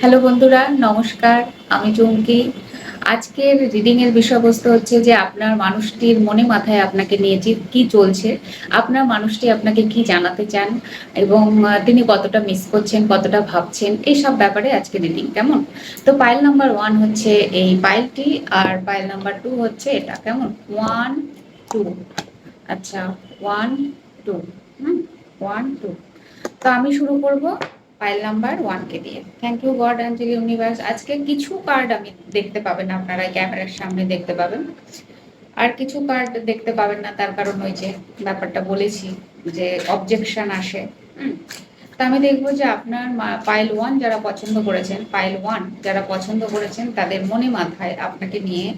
Hello বন্ধুরা, নমস্কার, আমি চুমকি। আজকের রিডিং এর বিষয়বস্তু হচ্ছে যে আপনার মানুষটির মনে মাথায় আপনাকে নিয়ে যে কি চলছে, আপনার মানুষটি আপনাকে কি জানাতে চান এবং তিনি কতটা মিস করছেন, কতটা ভাবছেন এই সব ব্যাপারে আজকে রিডিং কেমন? তো পাইল নাম্বার ওয়ান হচ্ছে এই পাইলটি আর পাইল নাম্বার টু হচ্ছে এটা, কেমন? ওয়ান টু আচ্ছা ওয়ান টু হুম ওয়ান টু তো আমি শুরু করব। ফাইল নাম্বার ওয়ানকে দিয়ে। Thank you God angel universe আজকে কিছু কার্ড আমি দেখতে পাবেন আপনারা ক্যামেরার সামনে দেখতে পাবেন। আর কিছু কার্ড দেখতে পাবেন না, তার কারণ ওই যে ব্যাপারটা বলেছি, যে অবজেকশন আসে। তা আমি দেখব যে আপনার পাইল ওয়ান যারা পছন্দ করেছেন পাইল ওয়ান যারা পছন্দ করেছেন, তাদের মনে মাথায় আপনাকে নিয়ে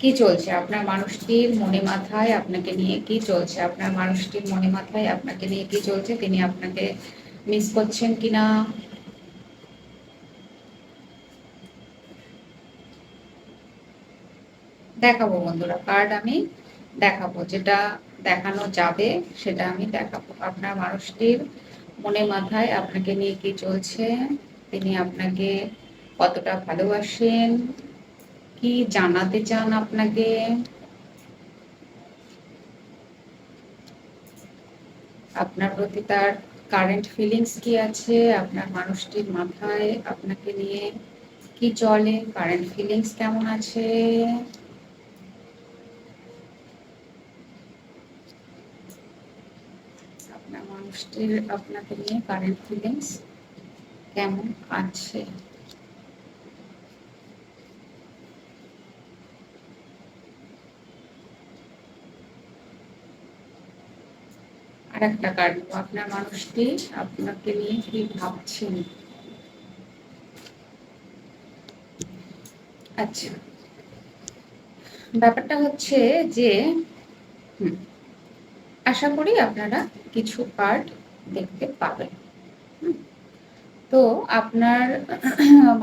কি চলছে? আপনার মানুষটির মনে মাথায় আপনাকে নিয়ে কি চলছে? আপনার মানুষটির মনে মাথায় আপনাকে নিয়ে কি চলছে? তিনি আপনাকে মিস করছেন কিনা? দেখাবো বন্ধুরা কার্ড আমি দেখাবো, যেটা দেখানো যাবে সেটা আমি দেখাবো। আপনার মানুষটির মনে মাথায় আপনাকে নিয়ে কি চলছে? তিনি আপনাকে কতটা ভালোবাসেন? কি জানাতে চান আপনাকে? আপনার প্রতি তার কারেন্ট ফিলিংস কি আছে? আপনার মানুষটির মাথায় আপনাকে নিয়ে কি চলে? কারেন্ট ফিলিংস কেমন আছে? আপনার মানুষটির আপনাকে নিয়ে কারেন্ট ফিলিংস কেমন আছে? আর একটা কার্ড আপনার মানুষটি আপনাকে নিয়ে কি ভাবছেন? আচ্ছা ব্যাপারটা হচ্ছে যে আশা করি আপনারা কিছু কার্ড দেখতে পাবেন। তো আপনার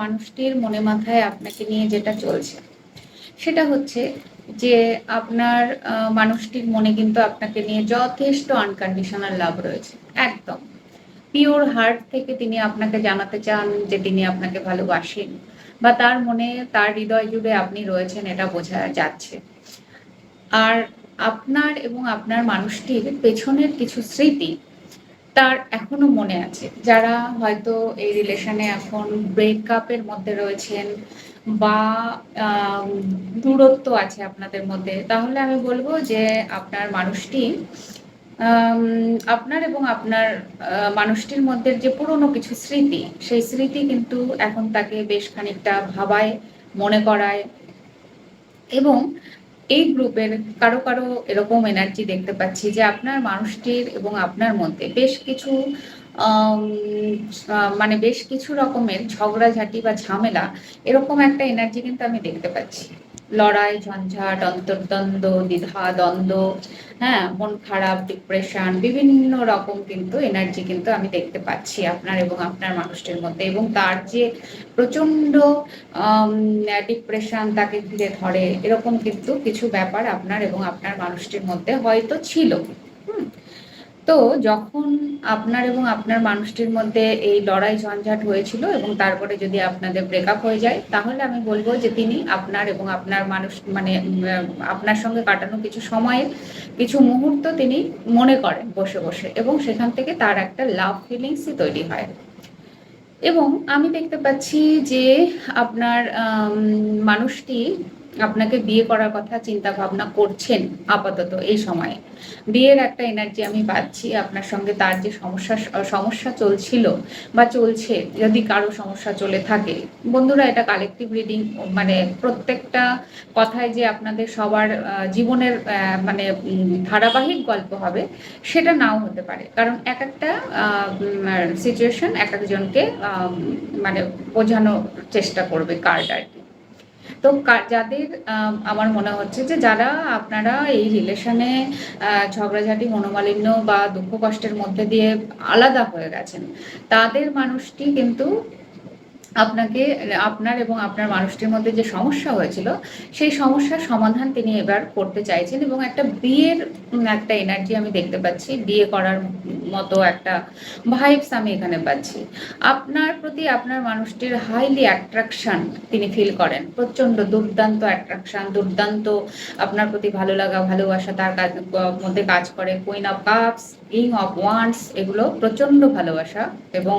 মানুষটির মনে মাথায় আপনাকে নিয়ে যেটা চলছে, সেটা হচ্ছে যে আপনার মানুষটির মনে কিন্তু আপনাকে নিয়ে যথেষ্ট আনকন্ডিশনাল লাভ রয়েছে। একদম। পিওর হার্ট থেকে তিনি আপনাকে জানাতে চান যে তিনি আপনাকে ভালোবাসেন বা তার মনে, তার হৃদয় জুড়ে আপনি রয়েছেন এটা বোঝা যাচ্ছে। আর আপনার এবং আপনার মানুষটির পেছনের কিছু স্মৃতি তার এখনও মনে আছে। যারা হয়তো এই রিলেশনে এখন ব্রেকআপের মধ্যে রয়েছেন বা দূরত্ব আছে আপনাদের মধ্যে, তাহলে আমি বলব যে আপনার মানুষটি আপনার এবং আপনার মানুষটির মধ্যে যে পুরনো কিছু স্মৃতি, সেই স্মৃতি কিন্তু এখন তাকে বেশ খানিকটা ভাবায়, মনে করায় এবং এই গ্রুপের কারও কারও এরকম এনার্জি দেখতে পাচ্ছি যে আপনার মানুষটির এবং আপনার মধ্যে বেশ কিছু মানে বেশ কিছু রকমের ঝগড়াঝাটি বা ঝামেলা, এরকম একটা এনার্জি কিন্তু আমি দেখতে পাচ্ছি। লড়াই, ঝঞ্ঝাট, অন্তর্দ্বন্দ্ব, দ্বিধা, দ্বন্দ্ব হ্যাঁ মন খারাপ ডিপ্রেশন বিভিন্ন রকম কিন্তু এনার্জি কিন্তু আমি দেখতে পাচ্ছি আপনার এবং আপনার মানুষটির মধ্যে এবং তার যে প্রচণ্ড ডিপ্রেশন তাকে ঘিরে ধরে, এরকম কিন্তু কিছু ব্যাপার আপনার এবং আপনার মানুষটির মধ্যে হয়তো ছিল। হুম? তো যখন আপনার এবং আপনার মানুষটির মধ্যে এই লড়াই ঝঞ্ঝাট হয়েছিল এবং তারপরে যদি আপনাদের ব্রেকআপ হয়ে যায়, তাহলে আমি বলব যে তিনি আপনার এবং আপনার মানুষ মানে আপনার সঙ্গে কাটানো কিছু সময়ের কিছু মুহূর্ত তিনি মনে করেন বসে বসে এবং সেখান থেকে তার একটা লাভ ফিলিংসই তৈরি হয়। এবং আমি দেখতে পাচ্ছি যে আপনার মানুষটি আপনাকে বিয়ে করার কথা চিন্তা ভাবনা করছেন আপাতত এই সময়ে। বিয়ের একটা এনার্জি আমি পাচ্ছি আপনার সঙ্গে, তার যে সমস্যা সমস্যা চলছিল বা চলছে, যদি কারও সমস্যা চলে থাকে। বন্ধুরা, এটা কালেকটিভ রিডিং মানে প্রত্যেকটা কথায় যে আপনাদের সবার জীবনের মানে ধারাবাহিক গল্প হবে, সেটা নাও হতে পারে। কারণ এক একটা সিচুয়েশন এক একজনকে মানে বোঝানোর চেষ্টা করবে কার্ড আর কি। তো যাদের আমার মনে হচ্ছে যে যারা আপনারা এই রিলেশনে ঝগড়াঝাটি, মনোমালিন্য বা দুঃখ কষ্টের মধ্যে দিয়ে আলাদা হয়ে গেছেন, তাদের মানুষটি কিন্তু আপনাকে, আপনার এবং আপনার মানুষটির মধ্যে যে সমস্যা হয়েছিল, সেই সমস্যার সমাধান তিনি এবার করতে চাইছেন এবং একটা বিয়ের একটা এনার্জি আমি দেখতে পাচ্ছি। বিয়ে করার মতো একটা ভাইবস আমি এখানে পাচ্ছি। আপনার প্রতি আপনার মানুষটির হাইলি অ্যাট্রাকশন তিনি ফিল করেন। প্রচণ্ড দুর্দান্ত অ্যাট্রাকশন দুর্দান্ত আপনার প্রতি ভালো লাগা, ভালোবাসা তার মধ্যে কাজ করে। Queen of cups king of wands এগুলো প্রচণ্ড ভালোবাসা এবং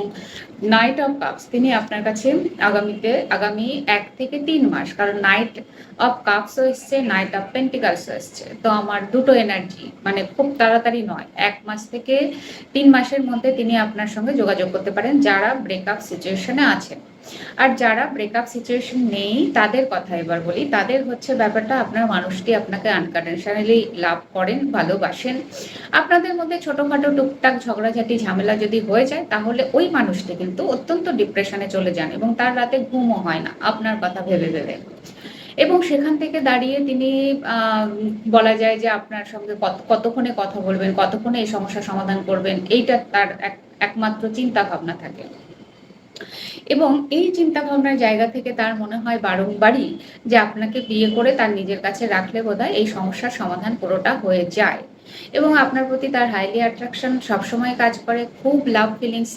নাইট অফ কাপস তিনি আপনার কাছে আগামীতে, আগামী এক থেকে তিন মাস, কারণ নাইট অফ কাপসও এসছে নাইট অফ পেন্টিকালসও এসছে। তো আমার দুটো এনার্জি মানে খুব তাড়াতাড়ি নয়, এক মাস থেকে তিন মাসের মধ্যে তিনি আপনার সঙ্গে যোগাযোগ করতে পারেন, যারা ব্রেকআপ সিচুয়েশনে আছেন। আর যারা ব্রেকআপ সিচুয়েশন নেই, তাদের কথা এবার বলি। তাদের হচ্ছে ব্যাপারটা আপনার মানুষটি আপনাকে আনকন্ডিশনালি লাভ করেন, ভালোবাসেন। আপনাদের মধ্যে ছোটোখাটো টুকটাক ঝগড়াঝাটি, ঝামেলা যদি হয়ে যায়, তাহলে ওই মানুষটি কিন্তু অত্যন্ত ডিপ্রেশনে চলে যান এবং তার রাতে ঘুমও হয় না, আপনার কথা ভেবে ভেবে। এবং সেখান থেকে দাঁড়িয়ে তিনি বলা যায় যে আপনার সঙ্গে কত, কতক্ষণে কথা বলবেন, কতক্ষণে এই সমস্যার সমাধান করবেন, এইটা তার একমাত্র চিন্তা ভাবনা থাকে। এবং এই চিন্তা ভাবনার জায়গা থেকে তার মনে হয় বারংবারই যে আপনাকে বিয়ে করে তার নিজের কাছে রাখলে বোধহয় এই সমস্যার সমাধান পুরোটা হয়ে যায়। এবং আপনার প্রতি তার হাইলি অ্যাট্রাকশন সবসময় কাজ করে, খুব লাভ ফিলিংস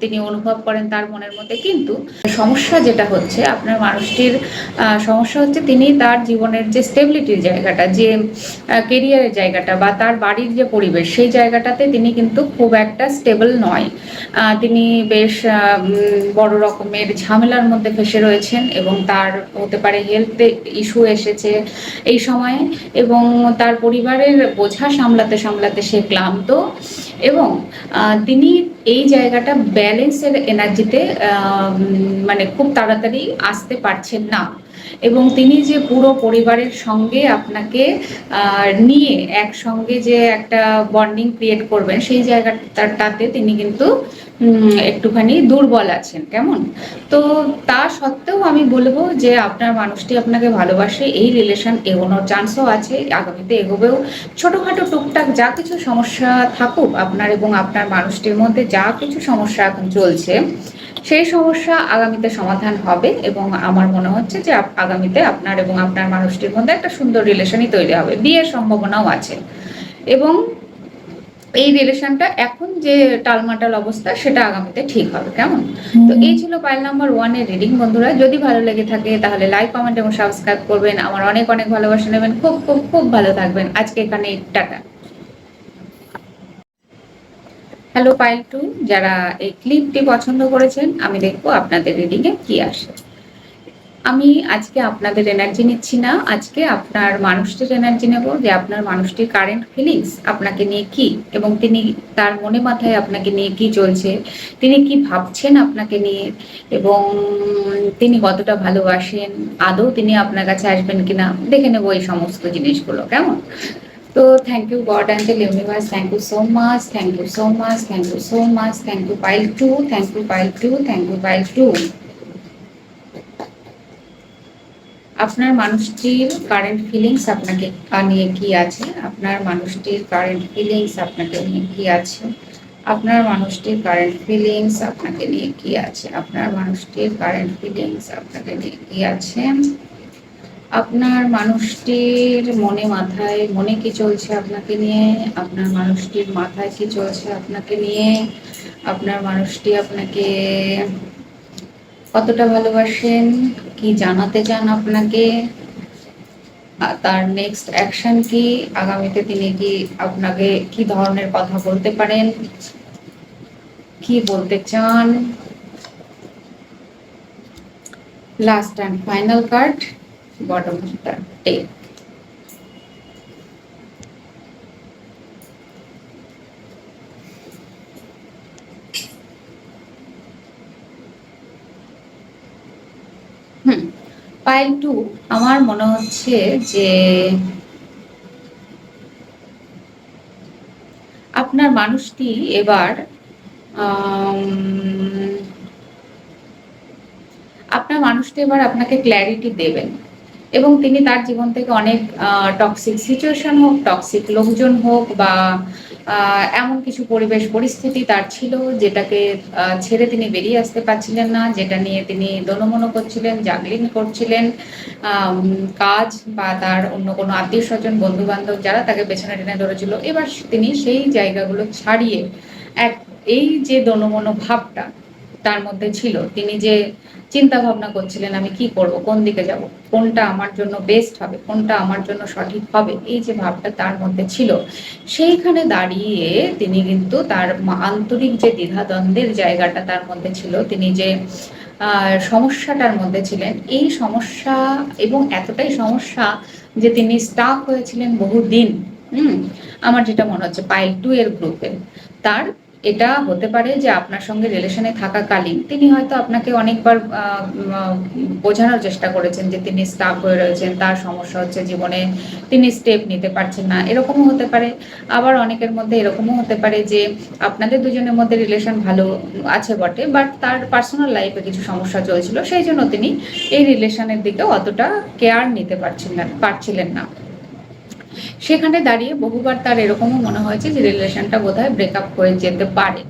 তিনি অনুভব করেন তার মনের মধ্যে। কিন্তু সমস্যা যেটা হচ্ছে, আপনার মানুষটির সমস্যা হচ্ছে তিনি তার জীবনের যে স্টেবিলিটির জায়গাটা, যে কেরিয়ারের জায়গাটা বা তার বাড়ির যে পরিবেশ, সেই জায়গাটাতে তিনি কিন্তু খুব একটা স্টেবল নয়। তিনি বেশ বড় রকমের ঝামেলার মধ্যে ফেসে রয়েছেন এবং তার হতে পারে হেলথ ইস্যু এসেছে এই সময়ে এবং তার পরিবারের বোঝা সামলাতে সামলাতে সে ক্লান্ত এবং তিনি এই জায়গাটা ব্যালেন্সের এনার্জিতে মানে খুব তাড়াতাড়ি আসতে পারছেন না। এবং তিনি যে পুরো পরিবারের সঙ্গে আপনাকে নিয়ে একসঙ্গে যে একটা বন্ডিং ক্রিয়েট করবেন, সেই জায়গাটাতে তিনি কিন্তু একটুখানি দুর্বল আছেন। কেমন? তো তা সত্ত্বেও আমি বলব যে আপনার মানুষটি আপনাকে ভালোবাসে, এই রিলেশন এগোনোর চান্সও আছে, আগামীতে এগোবেও। ছোটোখাটো টুকটাক যা কিছু সমস্যা থাকুক আপনার এবং আপনার মানুষটির মধ্যে, যা কিছু সমস্যা এখন চলছে সেই সমস্যা আগামীতে সমাধান হবে এবং আমার মনে হচ্ছে যে আগামীতে আপনার এবং আপনার মানুষটির মধ্যে একটা সুন্দর রিলেশনই তৈরি হবে বিয়ের সম্ভাবনাও আছে। এবং এই রিলেশনটা এখন যে টালমাটাল অবস্থা সেটা আগামীতে ঠিক হবে কেমন? তো এই ছিল পাইল নাম্বার ওয়ানের রিডিং বন্ধুরা। যদি ভালো লেগে থাকে তাহলে লাইক কমেন্ট এবং সাবস্ক্রাইব করবেন। আমার অনেক অনেক ভালোবাসা নেবেন। খুব খুব খুব ভালো থাকবেন। আজকে এখানে টাটা। হ্যালো পাইল টু যারা এই ক্লিপটি পছন্দ করেছেন, আমি দেখব আপনাদের রিডিংয়ে কি আসে। আমি আজকে আপনাদের এনার্জি নিচ্ছি না। আজকে আপনার মানুষটির এনার্জি নেব, যে আপনার মানুষটির কারেন্ট ফিলিংস আপনাকে নিয়ে কি এবং তিনি তার মনে মাথায় আপনাকে নিয়ে কি চলছে, তিনি কি ভাবছেন আপনাকে নিয়ে এবং তিনি কতটা ভালোবাসেন, আদৌ তিনি আপনার কাছে আসবেন কিনা, দেখে নেব এই সমস্ত জিনিসগুলো, কেমন? তো thank you God and the universe thank you so much thank you so much thank you so much thank you pile two thank you pile two thank you pile two আপনার মানুষটির কারেন্ট ফিলিংস আপনাকে নিয়ে কি আছে? আপনার মানুষটির current feelings আপনাকে নিয়ে কি আছে? আপনার মানুষটির কারেন্ট ফিলিংস আপনাকে নিয়ে কি আছে? আপনার মানুষটির কারেন্ট ফিলিংস আপনাকে নিয়ে কি আছে? আপনার মানুষটির মনে মাথায়, মনে কি চলছে আপনাকে নিয়ে? আপনার মানুষটির মাথায় কি চলছে আপনাকে নিয়ে? আপনার মানুষটি আপনাকে কতটা ভালোবাসেন? কি জানাতে চান আপনাকে? তার নেক্সট অ্যাকশন কি? আগামীতে তিনি কি আপনাকে কি ধরনের কথা বলতে পারেন? কি বলতে চান? Last and final card the tape. হুম পাইল টু আমার মনে হচ্ছে যে আপনার মানুষটি এবার আপনার মানুষটি এবার আপনাকে ক্ল্যারিটি দেবেন এবং তিনি তার জীবন থেকে অনেক টক্সিক সিচুয়েশন হোক টক্সিক লোকজন হোক বা এমন কিছু পরিবেশ, পরিস্থিতি তার ছিল যেটাকে ছেড়ে তিনি বেরিয়ে আসতে পারছিলেন না, যেটা নিয়ে তিনি দনমনো করছিলেন জাগলিং করছিলেন কাজ বা তার অন্য কোনো আত্মীয় স্বজন বন্ধু বান্ধব যারা তাকে পেছনে টেনে ধরেছিল। এবার তিনি সেই জায়গাগুলো ছাড়িয়ে এক, এই যে দনমনো ভাবটা তার মধ্যে ছিল। তিনি যে চিন্তা ভাবনা করছিলেন, আমি কি করব, কোন দিকে যাব, কোনটা আমার জন্য বেস্ট হবে, কোনটা আমার জন্য সঠিক হবে, এই যে ভাবটা তার মধ্যে ছিল। সেইখানে দাঁড়িয়ে তিনি কিন্তু তার আন্তরিক যে দ্বিধাদ্বন্দ্বের জায়গাটা তার মধ্যে ছিল, তিনি যে সমস্যাটার মধ্যে ছিলেন, এই সমস্যা এবং এতটাই সমস্যা যে তিনি স্টাক হয়েছিলেন বহুদিন। হুম? আমার যেটা মনে হচ্ছে পাইল টু এর গ্রুপে তার এটা হতে পারে যে আপনার সঙ্গে রিলেশনে থাকাকালীন তিনি হয়তো আপনাকে অনেকবার বোঝানোর চেষ্টা করেছেন যে তিনি স্টাফ হয়ে রয়েছেন, তার সমস্যা হচ্ছে জীবনে তিনি স্টেপ নিতে পারছেন না। এরকমও হতে পারে। আবার অনেকের মধ্যে এরকমও হতে পারে যে আপনাদের দুজনের মধ্যে রিলেশন ভালো আছে বটে বাট তার পার্সোনাল লাইফে কিছু সমস্যা চলছিল, সেই জন্য তিনি এই রিলেশনের দিকে অতটা কেয়ার নিতে পারছিলেন না পারছিলেন না। সেখানে দাঁড়িয়ে বহুবার তার এরকমও মনে হয়েছে যে রিলেশনটা বোধহয় ব্রেকআপ হয়ে যেতে পারে।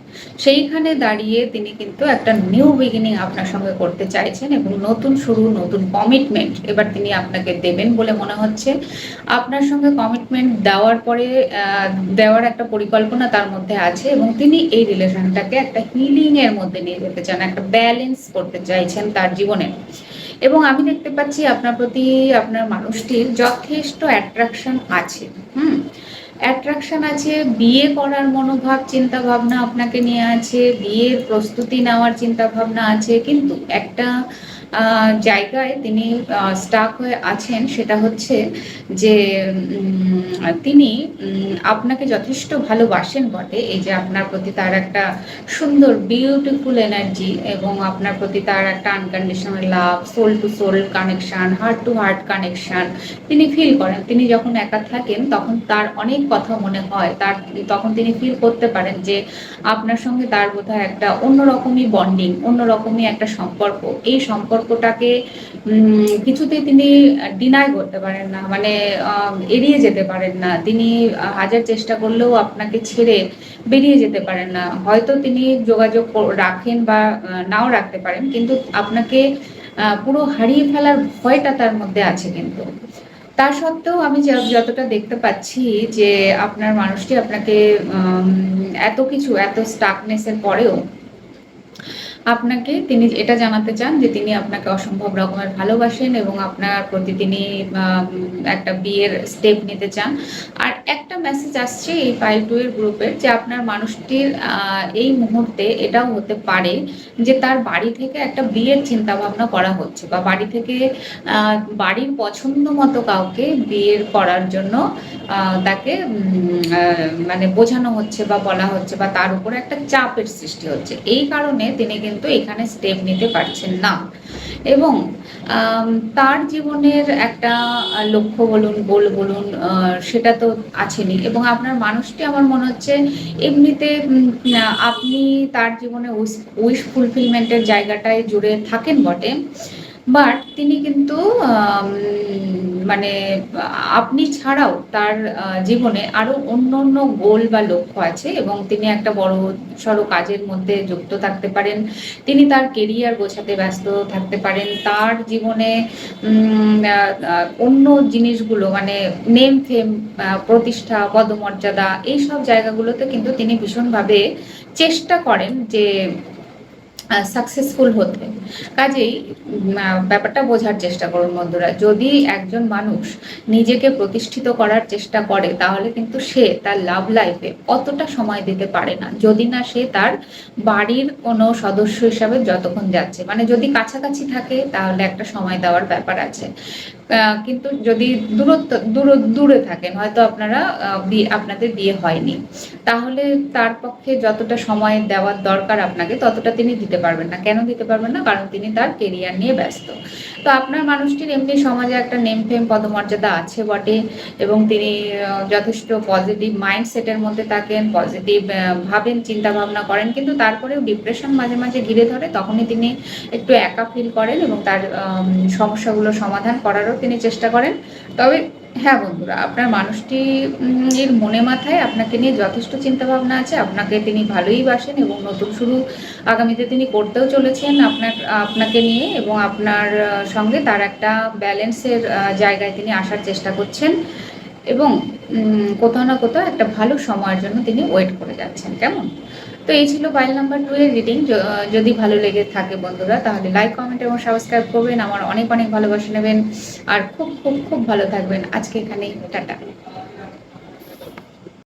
সেইখানে দাঁড়িয়ে তিনি কিন্তু একটা নিউ বিগিনিং আপনার সঙ্গে করতে চাইছেন এবং নতুন শুরু, নতুন কমিটমেন্ট এবার তিনি আপনাকে দেবেন বলে মনে হচ্ছে। আপনার সঙ্গে কমিটমেন্ট দেওয়ার পরে দেওয়ার একটা পরিকল্পনা তার মধ্যে আছে এবং তিনি এই রিলেশনটাকে একটা হিলিং এর মধ্যে নিয়ে যেতে চান, একটা ব্যালেন্স করতে চাইছেন তার জীবনে। এবং আমি দেখতে পাচ্ছি আপনার প্রতি আপনার মানুষটির যথেষ্ট অ্যাট্রাকশন আছে, হুম? অ্যাট্রাকশন আছে, বিয়ে করার মনোভাব চিন্তা ভাবনা আপনাকে নিয়ে আছে, বিয়ের প্রস্তুতি নেওয়ার চিন্তা ভাবনা আছে, কিন্তু একটা জায়গায় তিনি স্টাক হয়ে আছেন সেটা হচ্ছে যে তিনি আপনাকে যথেষ্ট ভালোবাসেন বটে। এই যে আপনার প্রতি তার একটা সুন্দর বিউটিফুল এনার্জি এবং আপনার প্রতি তার একটা unconditional love soul to soul connection heart to heart connection তিনি ফিল করেন। তিনি যখন একা থাকেন, তখন তার অনেক কথা মনে হয়। তার, তখন তিনি ফিল করতে পারেন যে, আপনার সঙ্গে তার বোধহয় একটা অন্যরকমই বন্ডিং অন্যরকমই একটা সম্পর্ক। এই সম্পর্ক সম্পর্কটাকে কিছুতেই তিনি ডিনাই করতে পারেন না মানে এড়িয়ে যেতে পারেন না। তিনি হাজার চেষ্টা করলেও আপনাকে ছেড়ে বেরিয়ে যেতে পারেন না। হয়তো তিনি যোগাযোগ রাখেন বা নাও রাখতে পারেন, কিন্তু আপনাকে পুরো হারিয়ে ফেলার ভয়টা তার মধ্যে আছে কিন্তু। তা সত্ত্বেও আমি যতটা দেখতে পাচ্ছি যে আপনার মানুষটি আপনাকে এত কিছু, এত স্টাকনেসের পরেও আপনাকে তিনি এটা জানাতে চান যে তিনি আপনাকে অসম্ভব রকমের ভালোবাসেন এবং আপনার প্রতি তিনি একটা বিয়ের স্টেপ নিতে চান। আর একটা মেসেজ আসছে এই ফাইভ টু এর গ্রুপের যে আপনার মানুষটির এই মুহূর্তে এটাও হতে পারে যে তার বাড়ি থেকে একটা বিয়ের চিন্তা ভাবনা করা হচ্ছে বা বাড়ি থেকে বাড়ির পছন্দ মতো কাউকে বিয়ের করার জন্য তাকে মানে বোঝানো হচ্ছে বা বলা হচ্ছে বা তার উপরে একটা চাপের সৃষ্টি হচ্ছে। এই কারণে তিনি কিন্তু এখানে স্টেপ নিতে পারছেন না। এবং তার জীবনের একটা লক্ষ্য বলুন গোল বলুন সেটা তো আছেনি এবং আপনার মানুষটি আমার মনে হচ্ছে এমনিতে আপনি তার জীবনে উইশ ফুলফিলমেন্টের জায়গাটায় জুড়ে থাকেন বটে। বাট তিনি কিন্তু মানে আপনি ছাড়াও তার জীবনে আরও অন্য অন্য গোল বা লক্ষ্য আছে এবং তিনি একটা বড় সড়ো কাজের মধ্যে যুক্ত থাকতে পারেন। তিনি তার কেরিয়ার গোছাতে ব্যস্ত থাকতে পারেন। তার জীবনে অন্য জিনিসগুলো মানে নেম ফেম প্রতিষ্ঠা, পদমর্যাদা, এইসব জায়গাগুলোতে কিন্তু তিনি ভীষণভাবে চেষ্টা করেন যে সাকসেসফুল হতে। কাজেই ব্যাপারটা বোঝার চেষ্টা করুন বন্ধুরা। যদি একজন মানুষ নিজেকে প্রতিষ্ঠিত করার চেষ্টা করে, তাহলে কিন্তু সে তার লাভ লাইফে অতটা সময় দিতে পারে না। যদি না সে তার বাড়ির কোনো সদস্য হিসাবে যতক্ষণ যাচ্ছে। মানে যদি কাছাকাছি থাকে, তাহলে একটা সময় দেওয়ার ব্যাপার আছে। কিন্তু যদি দূরত্ব, দূর, দূরে থাকেন, হয়তো আপনারা আপনাদের বিয়ে হয়নি। তাহলে তার পক্ষে যতটা সময় দেওয়ার দরকার আপনাকে, ততটা তিনি দিতে পারবেন না। কেন দিতে পারবেন না? কারণ তিনি তার কেরিয়ার নিয়ে ব্যস্ত। তো আপনার মানুষটির এমনি সমাজে একটা নেম ফেম পদমর্যাদা আছে বটে এবং তিনি যথেষ্ট পজিটিভ মাইন্ডসেটের মধ্যে থাকেন পজিটিভ ভাবেন, চিন্তা ভাবনা করেন, কিন্তু তারপরেও ডিপ্রেশন মাঝে মাঝে ঘিরে ধরে, তখনই তিনি একটু একা ফিল করেন এবং তার সমস্যাগুলো সমাধান করারও করারও তিনি চেষ্টা করেন। তবে হ্যাঁ বন্ধুরা, আপনার মানুষটি এর মনে মাথায় আপনাকে নিয়ে যথেষ্ট চিন্তা ভাবনা আছে। আপনাকে তিনি ভালোই বাসেন এবং নতুন শুরু আগামীতে তিনি করতেও চলেছেন আপনার, আপনাকে নিয়ে এবং আপনার সঙ্গে তার একটা ব্যালেন্সের জায়গায় তিনি আসার চেষ্টা করছেন এবং কোথাও না কোথাও একটা ভালো সময়ের জন্য তিনি ওয়েট করে যাচ্ছেন। কেমন? তো এই ছিল ফাইল নাম্বার টু এর রিডিং যদি ভালো লেগে থাকে বন্ধুরা, তাহলে লাইক কমেন্ট এবং সাবস্ক্রাইব করবেন। আমার অনেক অনেক ভালোবাসা নেবেন। আর খুব খুব খুব ভালো থাকবেন। আজকে এখানেই, টাটা।